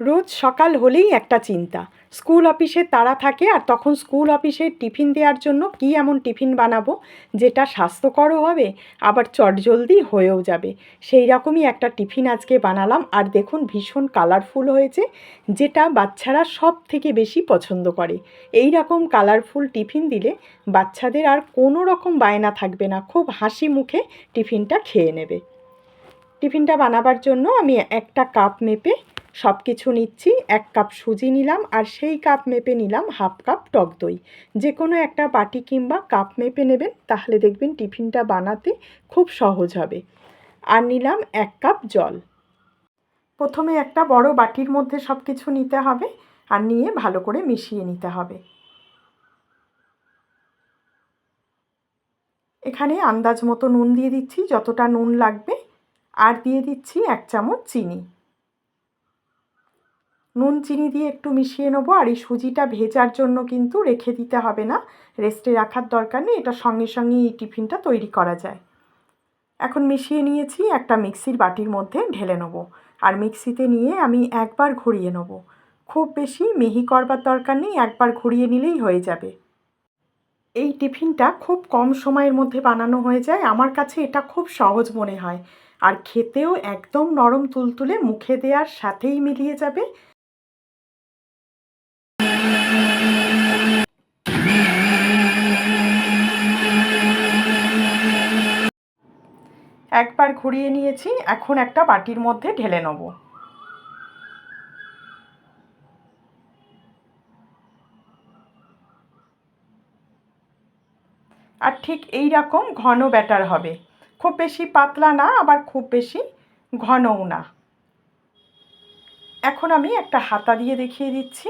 রোজ সকাল হলেই একটা চিন্তা। স্কুল অফিসে তারা থাকে আর তখন স্কুল অফিসে টিফিন দেওয়ার জন্য কি এমন টিফিন বানাবো যেটা স্বাস্থ্যকরও হবে, আবার চটজলদি হয়েও যাবে। সেই রকমই একটা টিফিন আজকে বানালাম আর দেখুন ভীষণ কালারফুল হয়েছে, যেটা বাচ্চারা সব থেকে বেশি পছন্দ করে। এই রকম কালারফুল টিফিন দিলে বাচ্চাদের আর কোনো রকম বায়না থাকবে না, খুব হাসি মুখে টিফিনটা খেয়ে নেবে। টিফিনটা বানাবার জন্য আমি একটা কাপ মেপে সব কিছু নিচ্ছি, এক কাপ সুজি নিলাম আর সেই কাপ মেপে নিলাম হাফ কাপ টক দই। যে কোনো একটা বাটি কিংবা কাপ মেপে নেবেন, তাহলে দেখবেন টিফিনটা বানাতে খুব সহজ হবে। আর নিলাম এক কাপ জল। প্রথমে একটা বড় বাটির মধ্যে সব কিছু নিতে হবে আর নিয়ে ভালো করে মিশিয়ে নিতে হবে। এখানে আন্দাজ মতো নুন দিয়ে দিচ্ছি, যতটা নুন লাগবে। আর দিয়ে দিচ্ছি এক চামচ চিনি। নুন, চিনি দিয়ে একটু মিশিয়ে নেব আর এই সুজিটা ভেজার জন্য কিন্তু রেখে দিতে হবে না। রেস্টে রাখার দরকার নেই, এটা সঙ্গে সঙ্গে এই টিফিনটা তৈরি করা যায়। এখন মিশিয়ে নিয়েছি একটা মিক্সির বাটির মধ্যে ঢেলে নেব আর মিক্সিতে নিয়ে আমি একবার ঘুরিয়ে নেব। খুব বেশি মিহি করবার দরকার নেই, একবার ঘুরিয়ে নিলেই হয়ে যাবে। এই টিফিনটা খুব কম সময়ের মধ্যে বানানো হয়ে যায়, আমার কাছে এটা খুব সহজ মনে হয়। আর খেতেও একদম নরম তুলতুলে মুখে দেওয়ার সাথেই মিলিয়ে যাবে। একবার ঘুরিয়ে নিয়েছি, এখন একটা বাটির মধ্যে ঢেলে নেব। আর ঠিক এই রকম ঘন ব্যাটার হবে। খুব বেশি পাতলা না, আবার খুব বেশি ঘনও না। এখন আমি একটা হাতা দিয়ে দেখিয়ে দিচ্ছি।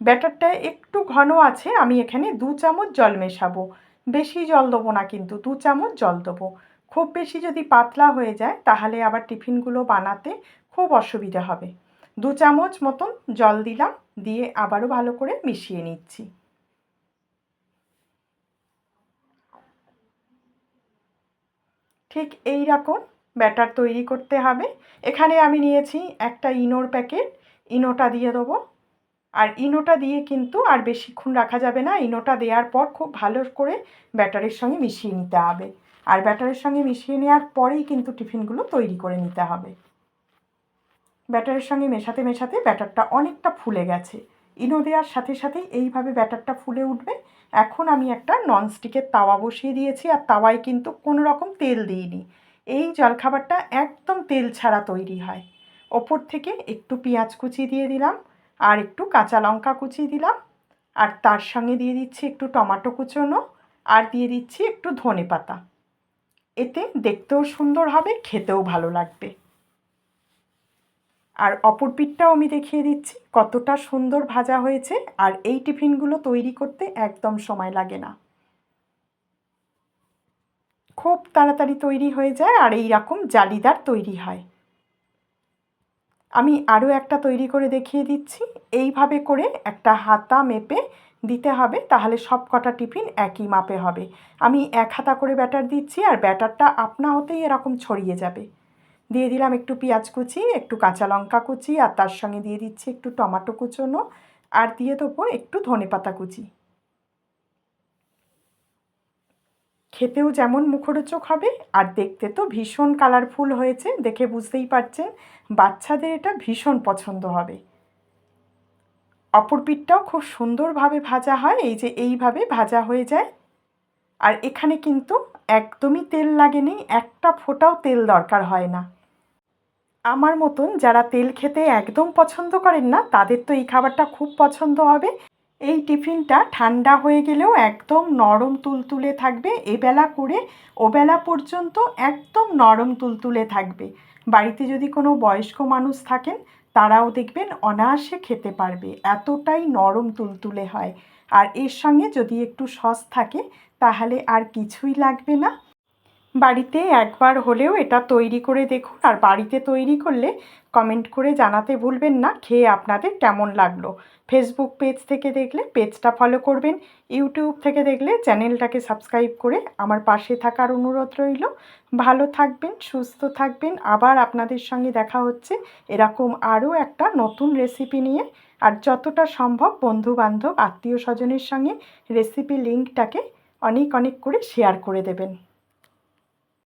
ব্যাটারটা একটু ঘন আছে, আমি এখানে দু চামচ জল মেশাবো। বেশি জল দেবো না কিন্তু দু চামচ জল দেবো। খুব বেশি যদি পাতলা হয়ে যায়, তাহলে আবার টিফিনগুলো বানাতে খুব অসুবিধা হবে। দু চামচ মতন জল দিলাম, দিয়ে আবারও ভালো করে মিশিয়ে নিচ্ছি। ঠিক এই রকম ব্যাটার তৈরি করতে হবে। এখানে আমি নিয়েছি একটা ইনোর প্যাকেট, ইনোটা দিয়ে দেবো। আর ইনোটা দিয়ে কিন্তু আর বেশিক্ষণ রাখা যাবে না, ইনোটা দেওয়ার পর খুব ভালো করে ব্যাটারের সঙ্গে মিশিয়ে নিতে হবে। আর ব্যাটারের সঙ্গে মিশিয়ে নেওয়ার পরেই কিন্তু টিফিনগুলো তৈরি করে নিতে হবে। ব্যাটারের সঙ্গে মেশাতে মেশাতে ব্যাটারটা অনেকটা ফুলে গেছে। ইনো দেওয়ার সাথে সাথেই এইভাবে ব্যাটারটা ফুলে উঠবে। এখন আমি একটা ননস্টিকের তাওয়া বসিয়ে দিয়েছি আর তাওয়ায় কিন্তু কোনো রকম তেল দিইনি। এই জলখাবারটা একদম তেল ছাড়া তৈরি হয়। ওপর থেকে একটু পেঁয়াজ কুচি দিয়ে দিলাম আর একটু কাঁচা লঙ্কা কুচি দিলাম। আর তার সঙ্গে দিয়ে দিচ্ছি একটু টমাটো কুচোনো আর দিয়ে দিচ্ছি একটু ধনে পাতা এতে দেখতেও সুন্দর হবে, খেতেও ভালো লাগবে। আর অপর পিঠটাও আমি দেখিয়ে দিচ্ছি, কতটা সুন্দর ভাজা হয়েছে আর এই টিফিনগুলো তৈরি করতে একদম সময় লাগে না। খুব তাড়াতাড়ি তৈরি হয়ে যায় আর এই রকম জালিদার তৈরি হয়। আমি আরও একটা তৈরি করে দেখিয়ে দিচ্ছি। এইভাবে করে একটা হাতা মেপে দিতে হবে, তাহলে সব কটা টিফিন একই মাপে হবে। আমি এক হাতা করে ব্যাটার দিচ্ছি আর ব্যাটারটা আপনা হতেই এরকম ছড়িয়ে যাবে। দিয়ে দিলাম একটু পেঁয়াজ কুচি, একটু কাঁচা লঙ্কা কুচি, আর তার সঙ্গে দিয়ে দিচ্ছি একটু টমাটো কুচোনো, আর দিয়ে দেবো একটু ধনে পাতা কুচি। খেতেও যেমন মুখরোচক হবে, আর দেখতে তো ভীষণ কালারফুল হয়েছে, দেখে বুঝতেই পারছেন, বাচ্চাদের এটা ভীষণ পছন্দ হবে। অপর পিঠটাও খুব সুন্দরভাবে ভাজা হয়, এই যে এইভাবে ভাজা হয়ে যায়। আর এখানে কিন্তু একদমই তেল লাগেনি, একটা ফোঁটাও তেল দরকার হয় না। আমার মতন যারা তেল খেতে একদম পছন্দ করেন না, তাদের তো এই খাবারটা খুব পছন্দ হবে। এই টিফিনটা ঠান্ডা হয়ে গেলেও একদম নরম তুলতুলে থাকবে। এবেলা করে ওবেলা পর্যন্ত একদম নরম তুলতুলে থাকবে। বাড়িতে যদি কোনো বয়স্ক মানুষ থাকেন, তারাও দেখবেন অনায়াসে খেতে পারবে। এতটাই নরম তুলতুলে হয়। আর এর সঙ্গে যদি একটু সস থাকে, তাহলে আর কিছুই লাগবে না। বাড়িতে একবার হলেও এটা তৈরি করে দেখুন। আর বাড়িতে তৈরি করলে কমেন্ট করে জানাতে ভুলবেন না, খেয়ে আপনাদের কেমন লাগল। ফেসবুক পেজ থেকে দেখলে পেজটা ফলো করবেন ইউটিউব থেকে দেখলে চ্যানেলটাকে সাবস্ক্রাইব করে আমার পাশে থাকার অনুরোধ রইল। ভালো থাকবেন, সুস্থ থাকবেন, আবার আপনাদের সঙ্গে দেখা হচ্ছে এরকম আরও একটা নতুন রেসিপি নিয়ে। আর যতটা সম্ভব বন্ধু বান্ধব আত্মীয় স্বজনের সঙ্গে রেসিপি লিঙ্কটাকে অনেক অনেক করে শেয়ার করে দেবেন।